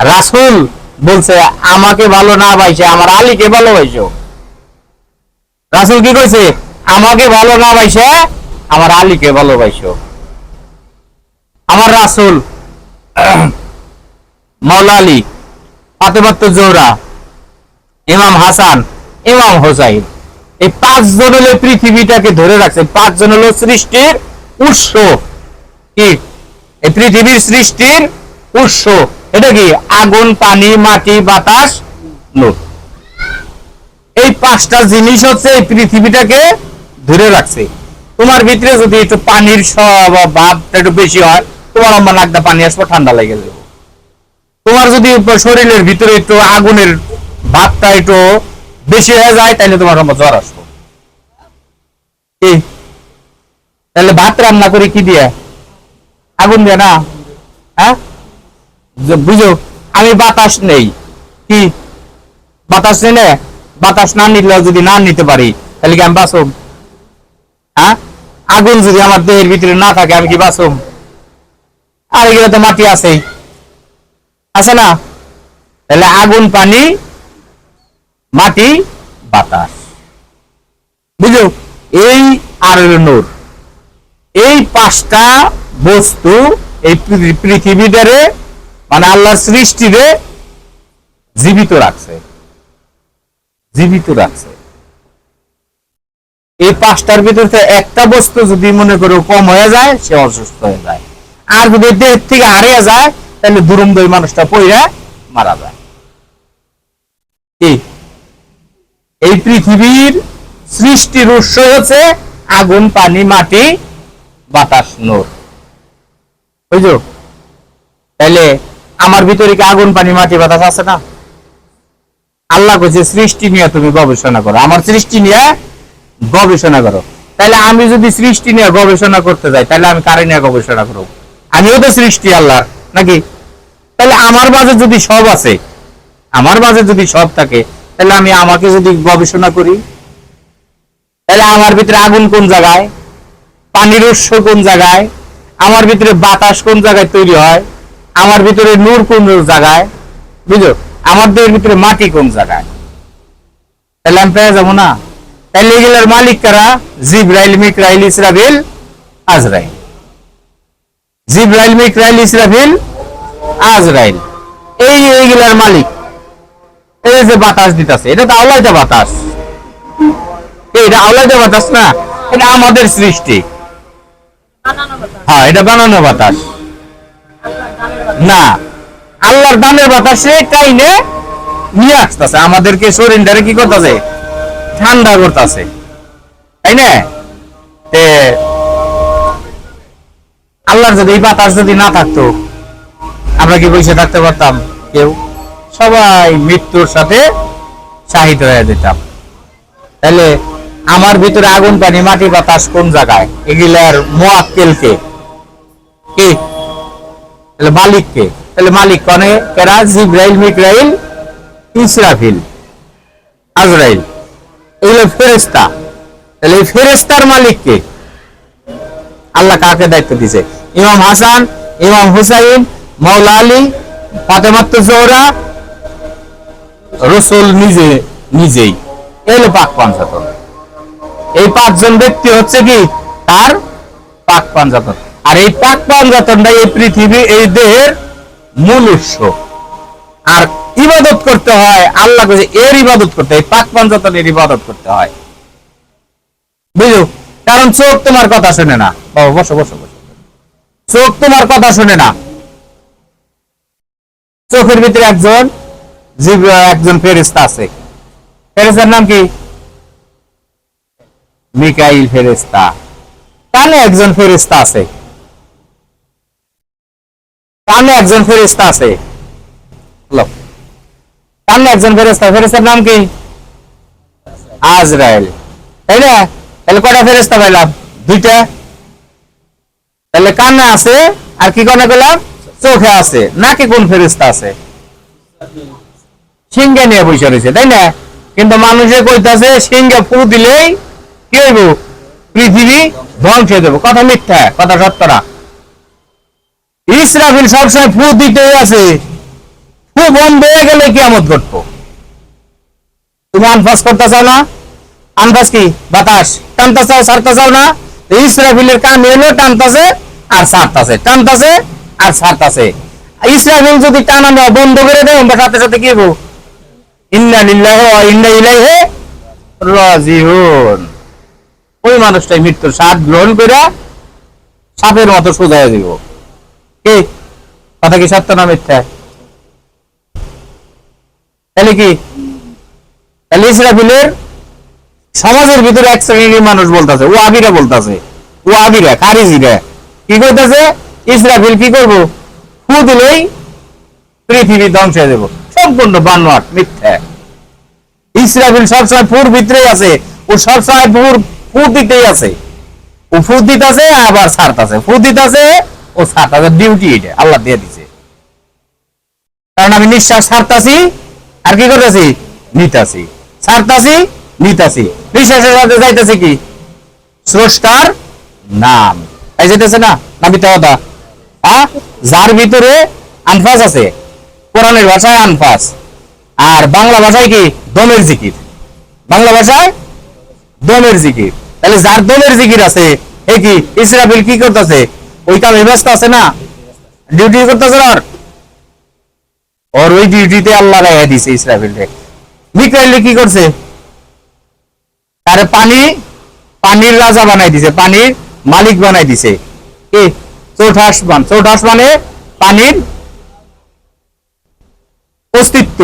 রাসুল বলছে, আমাকে ভালো না বাইছে আমার আলীকে ভালোবাসো রাসুল কি কইছে? আমাকে ভালো না বাইছে আমার আলীকে ভালোবাসো আমার রাসুল মাওলা আলী ফাতেমাত্ত জোহরা, ইমাম হাসান, ইমাম হোসাইন, এই পাঁচজন হলো পৃথিবীটাকে ধরে রাখছে। পাঁচজন হলো সৃষ্টির উৎস। কি? এই পৃথিবীর সৃষ্টির উৎস। এটা কি? আগুন, পানি, মাটি, বাতাস নূর এই পাঁচটা জিনিস হচ্ছে এই পৃথিবীটাকে ধরে রাখছে। তোমার ভিতরে যদি একটু পানির ভাবটা একটু বেশি হয়, তোমার আমার নাকটা পানি আসবে, ঠান্ডা লেগে যাবে। তোমার যদি শরীরের ভিতরে একটু আগুনের ভাবটা একটু বেশি হয়ে যায় তাহলে তোমার আমার জ্বর আসব? তাহলে ভাত রান্না করে কি দিয়ে? আগুন দিয়ে না? হ্যাঁ? বুঝো, আমি বাতাস নেই। কি? বাতাস নেই বাতাস না নিলে যদি না নিতে পারি, তাহলে কি আমি বাসম হ্যাঁ? আগুন যদি আমার দেহের ভিতরে না থাকে, আমি কি বাসম আর এগুলো তো মাটি আছেই। আছে না? তাহলে আগুন, পানি, মাটি, বাতাস। বুঝো? এই আর নূর। এই পাঁচটা বস্তু এই পৃথি- পৃথিবীটারে মানে আল্লাহর সৃষ্টিরে জীবিত রাখছে। জীবিত রাখছে। এই পাঁচটার ভিতর একটা বস্তু যদি মনে করো কম হয়ে যায়, সে অসুস্থ হয়ে যায়। আর যদি দেহ থেকে হারিয়ে যায়, তাহলে দুরম দই মানুষটা পইরা মারা যায়। এই পৃথিবীর সৃষ্টির উৎস হচ্ছে আগুন, পানি, মাটি, বাতাস, নোর। বুঝছ? তাহলে আমার ভিতরে কি আগুন, পানি, মাটি, বাতাস আছে না? আল্লাহ কইছে, সৃষ্টি নিয়ে তুমি গবেষণা করো। আমার সৃষ্টি নিয়ে গবেষণা করো। তাহলে আমি যদি সৃষ্টি নিয়ে গবেষণা করতে যাই তাহলে আমি কারে নিয়ে গবেষণা করব? আমিও তো সৃষ্টি আল্লাহর, নাকি? তাহলে আমার মাঝে যদি সব আছে, আমার মাঝে যদি সব থাকে তাহলে আমি আমাকে যদি গবেষণা করি? তাহলে আমার ভিতরে আগুন কোন জায়গায়? পানির উৎস কোন জায়গায়? আমার ভিতরে বাতাস কোন জায়গায় তৈরি হয়? আমার ভিতরে নূর কোন জায়গায়? বুঝো আমার দেহের ভিতরে মাটি কোন জায়গায়? তাহলে আমি পেয়ে যাব না? তাহলে এগুলোর মালিক কারা? জিব্রাইল মিকরাইল ইসরাফিল আজরাইল। জিব্রাইল মিকরাইল ইসরাফিল আজরাইল। এই এইগুলার মালিক। এই যে বাতাস দিতেছে। এটা তো আওলাইতে বাতাস। এটা আওলাইতে বাতাস না? এটা আমাদের সৃষ্টি। হ্যাঁ এটা বানানো বাতাস। না। আল্লাহর দানের বাতাসে টাইনে নিয়ে আসতেছে। আমাদেরকে শরীরটারে কি করতেছে? ঠান্ডা করতেছে। তাই না? আল্লাহর যদি এই বাতাস যদি না থাকতো, আমরা কি বসে থাকতে পারতাম? কেউ? সবাই মৃত্যুর সাথে শাহিদ হয়ে যেতাম। তাহলে আমার ভিতরে আগুন, পানি, মাটি, বাতাস কোন জায়গায়? এগুলার মোয়াক্কেল কে কে? তাহলে মালিক কে তাহলে মালিক কনে? কেরা জিব্রাইল মিকরাইল ইসরাফিল, আজরাইল। এগুলো ফেরেস্তা তাহলে এই ফেরেস্তার মালিক কে আল্লাহ কাকে দায়িত্ব দিছে? ইমাম হাসান, ইমাম হুসাইন, মাওলা আলী ফাতেমাত্ত জোহরা, রসুল নিজে, নিজেই। এলো পাক পাঞ্জাতন এই পাঁচজন ব্যক্তি হচ্ছে কি? তার পাক পাঞ্জাতন আর এই পাক পাঞ্জাতনটা এই পৃথিবী, এই দেহের মূল উৎস। আর ইবাদত করতে হয়, আল্লাহ এর ইবাদত করতে হয় পাক পাঞ্জাতনের ইবাদত করতে হয়। বুঝো কারণ চোখ তোমার কথা শুনে না। বাবা, বসো বসো বসো। চোখ তোমার কথা শুনে না। চোখের ভিতরে একজন জীব একজন ফেরেস্তা আছে। ফেরেস্তার নাম কি? মিকাইল ফেরেস্তা কানে একজন ফেরেস্তা আছে। কানে একজন ফেরেস্তা আছে। কানে একজন ফেরেস্তা ফেরেস্তার নাম কি? আজরাইল। তাই না? তাহলে কটা ফেরেস্তা পাইলাম? দুইটা। তাহলে কানে আছে, আর কি কানে পেলাম? চোখে আছে। নাকি কোন ফেরেস্তা আছে? সিংহে নিয়ে বসে রয়েছে, তাই না? কিন্তু মানুষে কইতাছে, সিংহে ফু দিলেই কি হইব? পৃথিবী ধ্বংস হয়ে যাবে। কথা মিথ্যা, কথা সত্য না। ইসরাফিল সবসময় ফু দিতেই আছে। ফু বন্ধ হয়ে গেলে কিয়ামত ঘটবো। তুমি আনফাস করতে চাও না? আনফাস কি? বাতাস। টানতে চাও সারতে চাও না? ইসরাফিলের কাম এলো, টানতাছে আর সারতাছে টানতাছে আর সারতাছে ইসরাফিল যদি টানানো বন্ধ করে দেয়, আমরা সাথে সাথে কি ইন্না লিল্লাহি ইন্না ইলাইহি রাজিউন। ওই মানুষটাই মৃত্যুর স্বাদ গ্রহণ করে সাপের মতো সোজা দিব। কি? কথা কি সত্য না মিথ্যা? তাহলে কি? তাহলে ইসরাফিলের সমাজের ভিতরে এক শ্রেণির মানুষ বলতেছে ও আবিরা বলতেছে ও আবিরা খারিজিরা। কি করতেছে? ইসরাফিল কি করব? ফু দিলেই পৃথিবী ধ্বংস হয়ে যাব। সম্পূর্ণ বানোয়াট, মিথ্যা। ইসরাফিল সবসময় ফুর ভিতরেই আছে, ও সবসময় ফুর ফু দিতেই আছে। ও ফু দিতেছে, আবার ছাড়তাছে। ফু দিতেছে ও ছাড়তাছে ডিউটি এটা আল্লাহ দিয়ে দিছে। কারণ আমি নিঃশ্বাস ছাড়তাছি, আর কি করতেছি? নিতাছি। ছাড়তাছি, নিতাছি। নিঃশ্বাসের সাথে কি? স্রষ্টার নাম। তাই যেতেছে না? যার ভিতরে আনফাস আছে। কোরআনের ভাষায় আনফাস। আর বাংলা ভাষায় কি? দমের জিকির। বাংলা ভাষায় দমের জিকির। তাহলে যার দমের জিকির আছে এই কি? ইসরাফিল কি করতেছে? ওই কামে ব্যস্ত আছে না। ডিউটি করতেছে ওর? ওর ওই ডিউটিতে আল্লাহ রায় দিছে ইসরাফিলকে মিকাইল কি করছে? তারে পানি, পানির রাজা বানাই দিছে, পানির মালিক বানাই দিছে। কি? চৌঠাস মান চৌঠাস মানে পানির অস্তিত্ব।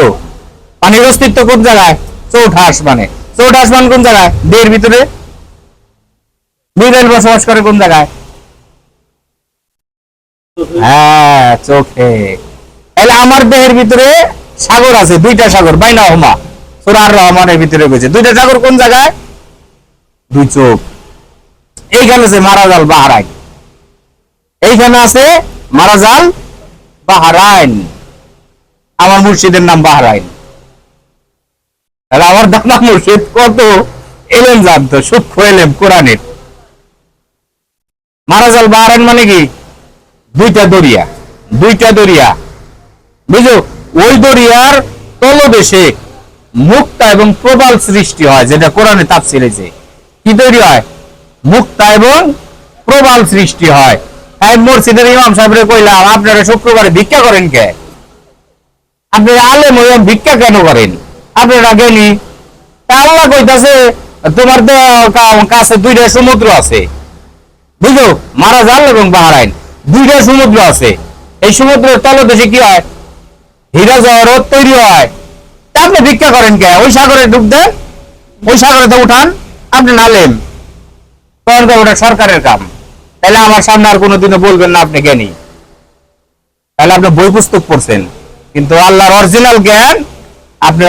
পানির অস্তিত্ব কোন জায়গায়? চৌঠাস মানে চৌঠাস মান কোন জায়গায়? দেহের ভিতরে। মিকাইল বসবাস করে কোন জায়গায়? হ্যাঁ আমার দেহের ভিতরে সাগর আছে, দুইটা সাগর হোমা। সুরার রহমানের ভিতরে গেছে দুইটা সাগর কোন জায়গায়? দুই চোখ। এইখানে আছে মারাজাল বাহারাইন। এইখানে আছে মারাজাল বাহারাইন। আমার মুর্শিদের নাম বাহারাইন। তাহলে আমার দাদা মুর্শিদ কত? এলেম জানতো, সূক্ষ্ম এলেম কোরআনের। মারাজাল বাহারাইন মানে কি? দুইটা দরিয়া দুইটা দরিয়া। বুঝো ওই দরিয়ার তলদেশে মুক্তা এবং প্রবাল সৃষ্টি হয়, যেটা কোরআনে তাপ ছেড়েছে কি তৈরি হয়? মুক্তা এবং প্রবাল সৃষ্টি হয়। আমি মসজিদের ইমাম সাহেবরে কইলাম, আপনারা শুক্রবারে ভিক্ষা করেন কে? আপনারা আলেম হইয়া ভিক্ষা কেন করেন? আপনারা জ্ঞানী? আল্লাহ কইতাছে, তোমার কাছে দুইটা সমুদ্র আছে। বুঝো মারাজাল এবং বাহারাইন। দুইটা সমুদ্র আছে। এই সমুদ্রের তলদেশে কি হয়? হীরা জহরত তৈরি হয়। তা আপনি ভিক্ষা করেন কে? ওই সাগরে ডুব দেন? ওই সাগরে তো উঠান? আপনি নালেন তখন ওটা সরকারের কাম। তাহলে আমার সামনে আর কোনোদিনও বলবেন না আপনি জ্ঞানী। তাহলে আপনি বই পুস্তক পড়ছেন। কিন্তু আল্লাহর অরিজিনাল জ্ঞান আপনি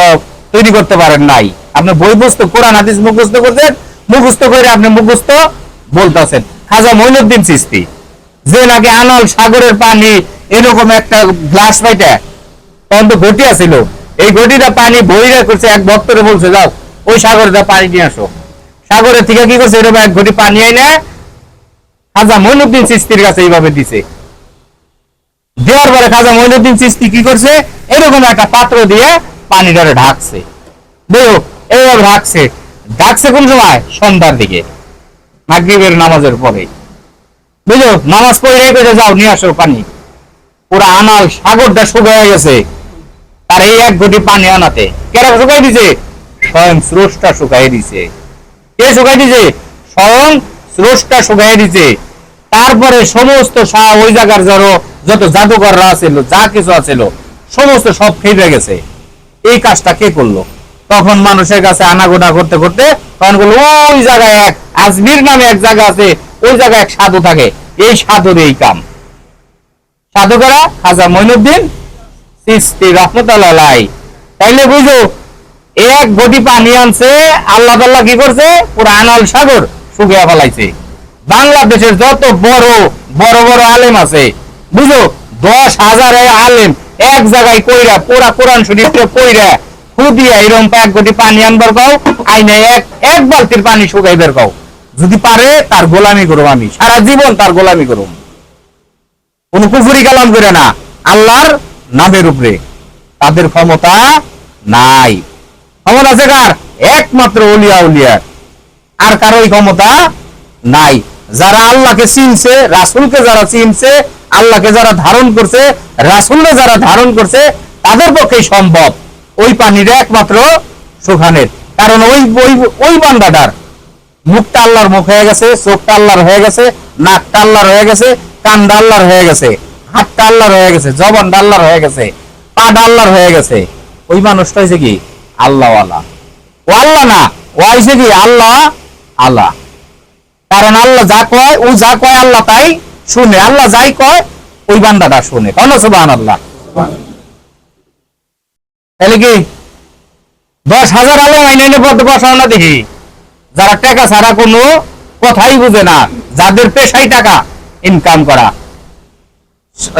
তৈরি করতে পারেন নাই। আপনি বই পুস্তক, কোরআন, হাদিস মুখস্থ করছেন, মুখস্থ করে আপনি মুখস্থ বলতেছেন। খাজা মইনুদ্দিন চিস্তি যে নাকি আনল সাগরের পানি, এরকম একটা গ্লাস পাইটা তখন তো ঘটি আছিল। এই ঘটিটা পানি বইরা করছে, এক ভক্তরে বলছে, যাও, ওই সাগরে পানি নিয়ে আসো। সাগরের থেকে কি করছে, এরকম এক ঘটি পানি আইনে খাজা মইনুদ্দিন চিস্তির কাছে এইভাবে দিছে। দেওয়ার পরে খাজা মইনুদ্দিন চিস্তি কি করছে, এরকম একটা পাত্র দিয়ে পানিটারে ঢাকছে। দেখো, এইভাবে ঢাকছে। ঢাকছে কোন সময়? সন্ধ্যার দিকে। মাগরিবের নামাজের পরে। বুঝো? নামাজ পড়ে রেখে যাও, নিয়ে আসো পানি। পুরা আনাল সাগরটা গেছে। এই এক ঘটি পানি আনাতে। কেরা শুকাই দিছে? স্বয়ং স্রষ্টা শুকাই দিছে। কে শুকাই দিছে? স্বয়ং স্রষ্টা শুকাই দিছে। তারপরে সমস্ত ওই জায়গার যারো যত জাদুকররা আছিল, যা কিছু আছিল, সমস্ত সব খেয়ে গেছে। এই কাজটা কে করল? তখন মানুষের কাছে আনাগোনা করতে করতে তখন বলল, ওই জায়গায় এক আজমির নামে এক জায়গা আছে ওই জায়গায় এক সাধু থাকে। এই সাধুর এই কাম। সাধুকেরা খাজা মইনুদ্দিন সৃষ্টি রহমতাল্লাহ তাইলে বুঝো এক গটি পানি আনছে, আল্লাহ তাল্লাহ কি করছে? পুরো আনাল সাগর ফেলাইছে। বাংলাদেশের যত বড় বড় বড় আলেম আছে, বুঝো, দশ হাজার আলেম এক জায়গায় কইরা, পুরা কোরআন শরীফকে কইরা, খুদিয়া এরকম এক গটি পানি আনবার কাও, আইনে এক এক বালতির পানি শুকাইবার কাও। যদি পারে, তার গোলামি করুম আমি। সারা জীবন তার গোলামি করুম। কোন কুফুরি কালাম করে না। আল্লাহর নামের উপরে। তাদের ক্ষমতা নাই। ক্ষমতা আছে কার? একমাত্র উলিয়া। উলিয়ার আর কারও ক্ষমতা নাই। যারা আল্লাহকে চিনছে, রাসুলকে যারা চিনছে, আল্লাহকে যারা ধারণ করছে, রাসুলকে যারা ধারণ করছে, তাদের পক্ষে সম্ভব। ওই পানিটা একমাত্র সুখানের। কারণ ওই ওই ওই বান্দাটার মুখটা আল্লাহর মুখ হয়ে গেছে, চোখটা আল্লাহর হয়ে গেছে, নাকটা আল্লাহর হয়ে গেছে, কানটা আল্লাহর হয়ে গেছে, হাতটা আল্লাহর হয়ে গেছে, জবানটা আল্লাহর হয়ে গেছে, পাটা আল্লাহর হয়ে গেছে। ওই মানুষটা হয়েছে কি? আল্লাহ আল্লাহ ও আল্লাহ না, ও হয়েছে কি? আল্লাহ আল্লাহ কারণ আল্লাহ যা কয়, ও যা কয় আল্লাহ তাই শুনে। আল্লাহ যাই কয়, ওই বান্দাটা শুনে। কেন সুবাহ আল্লাহ তাহলে কি? দশ হাজার আলো আইনে পথে বসাও না দেখি। যারা টাকা ছাড়া কোনো কথাই বুঝে না, যাদের পেশাই টাকা ইনকাম করা।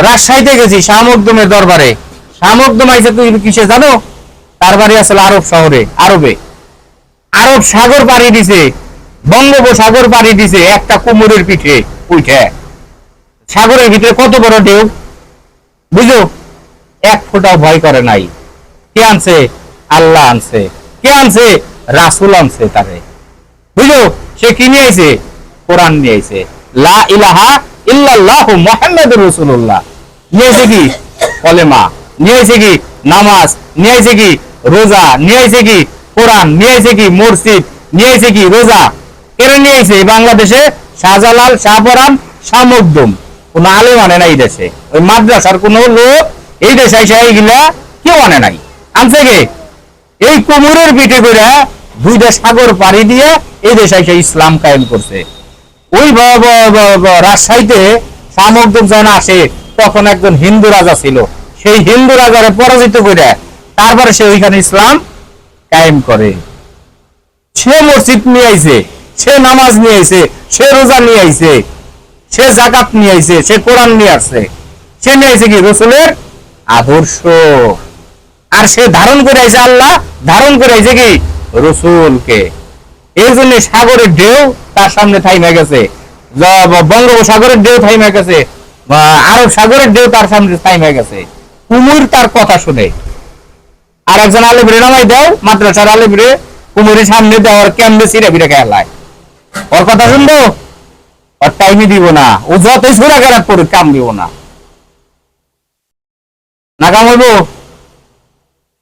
রাজশাহীতে গেছি, শামকদমের দরবারে। শামকদম আইসে তুই কিসে জানো? তার বাড়ি আসলে আরব শহরে, আরবে। আরব সাগর পাড়ি দিছে, বঙ্গোপসাগর পাড়ি দিছে একটা কুমোরের পিঠে উঠে। সাগরের ভিতরে কত বড় ঢেউ? বুঝো? এক ফোঁটাও ভয় করে নাই। কে আনছে? আল্লাহ আনছে। কে আনছে? রাসুল আনছে তারে। বুঝো, সে কি নিয়ে আইছে? কোরআন নিয়ে আইছে। লা ইলাহা ইল্লাল্লাহু মুহাম্মাদুর রাসূলুল্লাহ। নিয়ে আইছে কি? কলেমা। নিয়ে আইছে কি? নামাজ। নিয়ে আইছে কি? রোজা। নিয়ে আইছে কি? কোরআন। নিয়ে আইছে কি? মসজিদ। নিয়ে আইছে কি? রোজা। কেড়ে নিয়ে আইছে? বাংলাদেশে শাহজালাল শাহপরান শামকদম। কোন আলেম আনে না এই দেশে। ওই মাদ্রাসার কোন লোক এই দেশে আইসা এইগুলা কেউ আনে নাই। আনছে কে? এই কোমরের পিঠে করে দুইটা সাগর পাড়ি দিয়ে এই দেশে এসে ইসলাম কায়েম করছে। ওই রাজশাহীতে সামগ্রিক যখন আসে, তখন একজন হিন্দু রাজা ছিল। সেই হিন্দু রাজারে পরাজিত করে তারপরে সে ওইখানে ইসলাম কায়েম করে। সে মসজিদ নিয়ে আইছে, সে নামাজ নিয়ে আইছে, সে রোজা নিয়ে আইছে, সে জাকাত নিয়ে আইছে, সে কোরআন নিয়ে আসছে। সে নিয়ে আইছে কি? রসুলের আদর্শ। আর সে ধারণ করে আইছে আল্লাহ, ধারণ করে আইছে কি? রসুলকে। এই জন্য সাগরের ঢেউ তার সামনে থাইমে গেছে। বঙ্গোপসাগরের ঢেউ থাইমে গেছে আরব সাগরের ঢেউ তার সামনে থাইমে গেছে। কুমুর তার কথা শুনে। আর একজন আলিবরে নামাই দাও মাদ্রাসার আলিবরে কুমুরের সামনে দেওয়ার কেমনে সিরে ফিরে খেলায় ওর কথা শুনব? ওর টাইমই দিব না। ও যতই সুরা খারাপ করুক, কাম দিব না। না হইব?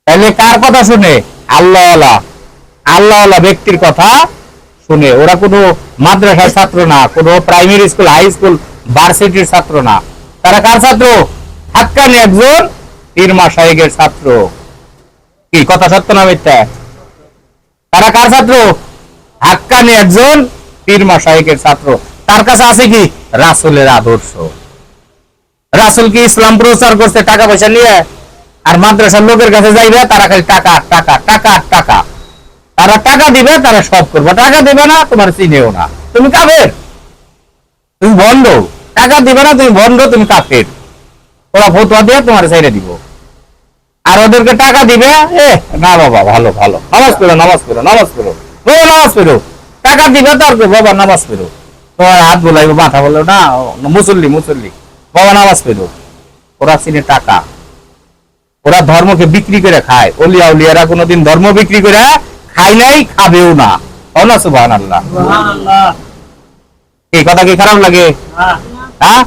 তাহলে কার কথা শুনে? আল্লাহ আল্লাহ ব্যক্তির কথা শুনে। ওরা কোনো মাদ্রাসার ছাত্র না, কোনো প্রাইমারি স্কুল হাই স্কুল ভার্সিটির ছাত্র না। তারা কার ছাত্র? হাক্কানি একজন পীরমা সাহেবের ছাত্র। কি, কথা সত্য না মিথ্যা? তারা কার ছাত্র? হাক্কানি একজন পীরমা সাহেবের ছাত্র। তার কাছে আছে কি? রাসূলের আদর্শ। রাসুল কি ইসলাম প্রচার করছে, টাকা পয়সা নিয়ে? আর মাদ্রাসার লোকের কাছে যাইবে, তারা খালি টাকা টাকা টাকা টাকা। তারা টাকা দিবে, তারা সব করবে। টাকা দিবে না, তোমার চিনেও না। তুমি কাফের। তুমি বন্ধ। টাকা দিবে না, তুমি বন্ধ, তুমি কাফের। ওরা ফতুয়া দিয়ে তোমার ছেড়ে দিব। আর ওদেরকে টাকা দিবে, এ, না বাবা, ভালো ভালো। নামাজ পড়ো নামাজ পড়ো নামাজ পড়ো। বাবা নামাজ পড়ো। টাকা দিবে তার বাবা নামাজ পড়ো। তোমার হাত বোলাইবো, মাথা বলো, না, মুসল্লি মুসল্লি। বাবা নামাজ পড়ো। ওরা চিনে টাকা। ওরা ধর্মকে বিক্রি করে খায়। অলিয়া উলিয়ারা কোনোদিন ধর্ম বিক্রি করে খায় নাই খাবেও না। অনা সুবাহ আল্লাহ এই কথা কি খারাপ লাগে? হ্যাঁ?